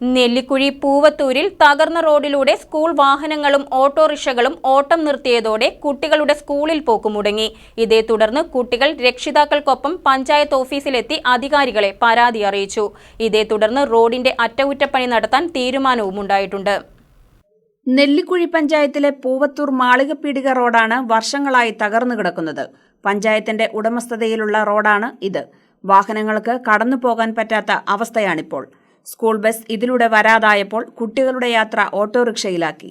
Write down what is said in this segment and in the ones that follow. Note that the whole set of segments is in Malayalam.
നെല്ലിക്കുഴി പൂവത്തൂരിൽ തകർന്ന റോഡിലൂടെ സ്കൂൾ വാഹനങ്ങളും ഓട്ടോറിക്ഷകളും ഓട്ടം നിർത്തിയതോടെ കുട്ടികളുടെ സ്കൂളിൽ പോക്ക് മുടങ്ങി. ഇതേ തുടർന്ന് കുട്ടികൾ രക്ഷിതാക്കൾക്കൊപ്പം പഞ്ചായത്ത് ഓഫീസിലെത്തി അധികാരികളെ പരാതി അറിയിച്ചു. ഇതേ തുടർന്ന് റോഡിന്റെ അറ്റകുറ്റപ്പണി നടത്താൻ തീരുമാനവുമുണ്ടായിട്ടുണ്ട് നെല്ലിക്കുഴി പഞ്ചായത്തിലെ പൂവത്തൂർ മാളികപ്പീടിക റോഡാണ് വർഷങ്ങളായി തകർന്നു കിടക്കുന്നത്. പഞ്ചായത്തിന്റെ ഉടമസ്ഥതയിലുള്ള റോഡാണ് ഇത്. വാഹനങ്ങൾക്ക് കടന്നു പോകാൻ പറ്റാത്ത അവസ്ഥയാണിപ്പോൾ. സ്കൂൾ ബസ് ഇതിലൂടെ വരാതായപ്പോൾ കുട്ടികളുടെ യാത്ര ഓട്ടോറിക്ഷയിലാക്കി.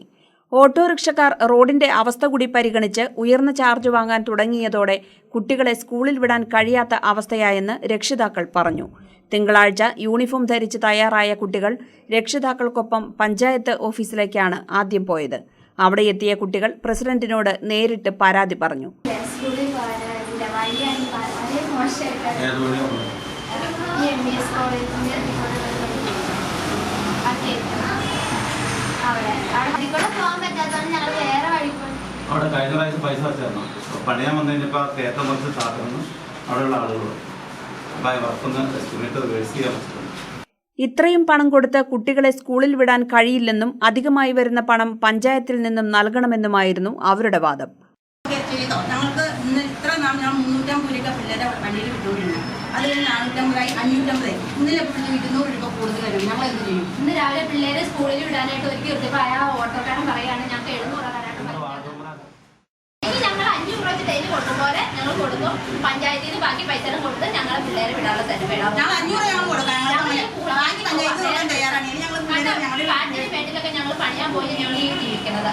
ഓട്ടോറിക്ഷക്കാർ റോഡിന്റെ അവസ്ഥ കൂടി പരിഗണിച്ച് ഉയർന്ന ചാർജ് വാങ്ങാൻ തുടങ്ങിയതോടെ കുട്ടികളെ സ്കൂളിൽ വിടാൻ കഴിയാത്ത അവസ്ഥയായെന്ന് രക്ഷിതാക്കൾ പറഞ്ഞു. തിങ്കളാഴ്ച യൂണിഫോം ധരിച്ച് തയ്യാറായ കുട്ടികൾ രക്ഷിതാക്കൾക്കൊപ്പം പഞ്ചായത്ത് ഓഫീസിലേക്കാണ് ആദ്യം പോയത്. അവിടെ എത്തിയ കുട്ടികൾ പ്രസിഡന്റിനോട് നേരിട്ട് പരാതി പറഞ്ഞു. മോശമായിട്ട് ഏത് വഴിയാണ് ഈ എം ബി എസ് കോളേജിന്റെ അവിടെ അവിടെ കൂടെ പോകാൻ പറ്റാത്തതാണ് ഞങ്ങൾ വേറെ വഴി പോയി അവിടെ കഴിഞ്ഞ പ്രാവശ്യം പൈസ വെച്ചായിരുന്നു. പണിയാൻ വന്നു കഴിഞ്ഞപ്പോൾ കയറ്റം കുറച്ച് താത്തുന്നു അവിടെയുള്ള ആളുകൾ അപ്പോൾ ആ വർക്കൊന്ന് എസ്റ്റിമേറ്റ് റിവേഴ്സ് ചെയ്യാൻ ഇത്രയും പണം കൊടുത്ത് കുട്ടികളെ സ്കൂളിൽ വിടാൻ കഴിയില്ലെന്നും അധികമായി വരുന്ന പണം പഞ്ചായത്തിൽ നിന്നും നൽകണമെന്നുമായിരുന്നു അവരുടെ വാദം. ഞങ്ങൾക്ക് ഇന്ന് ഇത്ര ഞാൻ മുന്നൂറ്റമ്പത് രൂപ പിള്ളേരെ വണ്ടിയിൽ വിട്ടുകൊണ്ടിരുന്നു. അത് കഴിഞ്ഞ് നാനൂറ്റമ്പതായി അഞ്ഞൂറ്റമ്പതായി. ഇന്നലെ പിള്ളേർ ഇരുന്നൂറ് രൂപ കൂടുതൽ വരും. ഞങ്ങൾ എന്ത് ചെയ്യും? ഇന്ന് രാവിലെ പിള്ളേരെ സ്കൂളിൽ വിടാനായിട്ട് ഒരുക്കി നിർത്തിയപ്പോൾ കൊടുക്കും പോലെ ഞങ്ങൾ കൊടുക്കും. പഞ്ചായത്തിൽ നിന്ന് ബാക്കി പൈസ കൊടുത്ത് ഞങ്ങളെ പിള്ളേരെ വിടാനുള്ള തന്നെ വിടാം ഞങ്ങൾ വേണ്ടിയിട്ടൊക്കെ പണിയാൻ പോയി ഞങ്ങൾ ഈ ജീവിക്കുന്നത്.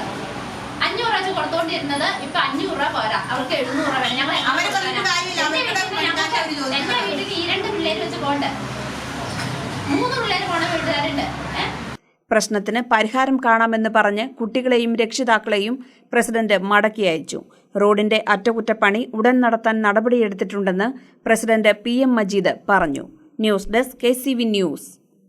അഞ്ഞൂറ് രൂപ വെച്ച് കൊടുത്തോണ്ടിരുന്നത് ഇപ്പൊ അഞ്ഞൂറ് രൂപ പോരാ. അവർക്ക് എഴുന്നൂറ് രൂപ വേണം. ഞങ്ങൾ. എന്റെ വീട്ടിൽ ഈ രണ്ട് പിള്ളേര് വെച്ച് പോണ്ട് മൂന്ന് പിള്ളേര് പോണ വീട്ടുകാരുണ്ട്. ഏഹ് പ്രശ്നത്തിന് പരിഹാരം കാണാമെന്ന് പറഞ്ഞ് കുട്ടികളെയും രക്ഷിതാക്കളെയും പ്രസിഡന്റ് മടക്കി അയച്ചു. റോഡിന്റെ അറ്റകുറ്റപ്പണി ഉടൻ നടത്താൻ നടപടിയെടുത്തിട്ടുണ്ടെന്ന് പ്രസിഡന്റ് പി എം മജീദ് പറഞ്ഞു. News desk K news.